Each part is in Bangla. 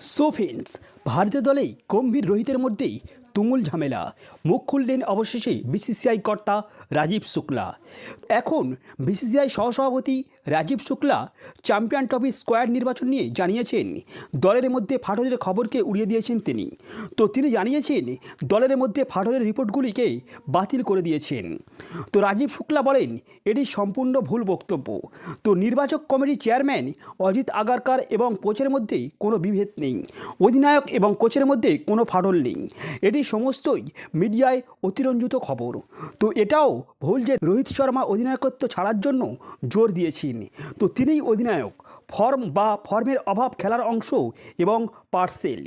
সো ফ্রেন্ডস ভারতীয় দলে গম্ভীর রোহিতের মধ্যেই তুমুল ঝামেলা। মুখ খুললেন অবশেষে বিসিসিআই কর্তা রাজীব শুক্লা। এখন বিসিসিআই সহসভাপতি Rajiv Shukla champion trophy squad নির্বাচন নিয়ে জানিয়েছেন, দলের মধ্যে ফাটলের খবরকে উড়িয়ে দিয়েছেন তিনি। তো তিনি জানিয়েছেন, দলের মধ্যে ফাটলের রিপোর্টগুলিকে বাতিল করে দিয়েছেন। তো রাজীব শুক্লা বলেন, এটি সম্পূর্ণ ভুল বক্তব্য। তো নির্বাচক কমিটির চেয়ারম্যান অজিত আগারকার এবং কোচের মধ্যে কোনো বিভেদ নেই। অধিনায়ক এবং কোচের মধ্যে কোনো ফাটল নেই। এটি সমস্তই মিডিয়ায় অতিরঞ্জিত খবর। তো এটাও ভুল যে রোহিত শর্মা অধিনায়কত্ব ছাড়ার জন্য জোর দিয়েছেন। তো তিনিই অধিনায়ক। ফর্ম বা ফর্মের অভাব খেলার অংশ এবং পার্সেল।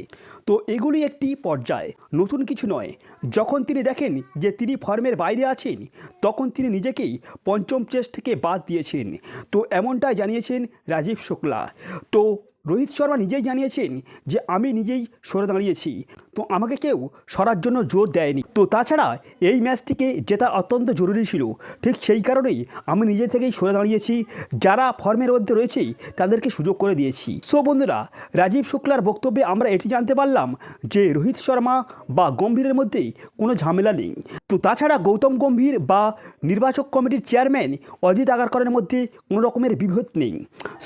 তো এগুলি একটি পর্যায়, নতুন কিছু নয়। যখন তিনি দেখেন যে তিনি ফর্মের বাইরে আছেন, তখন তিনি নিজেকেই পঞ্চম টেস্ট থেকে বাদ দিয়েছেন। তো এমনটাই জানিয়েছেন রাজীব শুক্লা। তো রোহিত শর্মা নিজেই জানিয়েছেন যে আমি নিজেই সরে দাঁড়িয়েছি। তো আমাকে কেউ সরার জন্য জোর দেয়নি। তো তাছাড়া এই ম্যাচটিকে জেতা অত্যন্ত জরুরি ছিল। ঠিক সেই কারণেই আমি নিজে থেকেই সরে দাঁড়িয়েছি। যারা ফর্মের মধ্যে রয়েছে, তাদেরকে সুযোগ করে দিয়েছি। সো বন্ধুরা, রাজীব শুক্লার বক্তব্যে আমরা এটি জানতে পারলাম যে রোহিত শর্মা বা গম্ভীরের মধ্যেই কোনো ঝামেলা নেই। তো তাছাড়া গৌতম গম্ভীর বা নির্বাচক কমিটির চেয়ারম্যান অজিত আগারকরের মধ্যে কোনো রকমের বিভেদ নেই।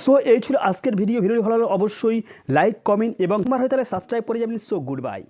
সো এই ছিল আজকের ভিডিও। ভিডিও ভালো অবশ্যই লাইক কমেন্ট এবং তোমার হয়ে তাহলে সাবস্ক্রাইব করে যাবেন। So good bye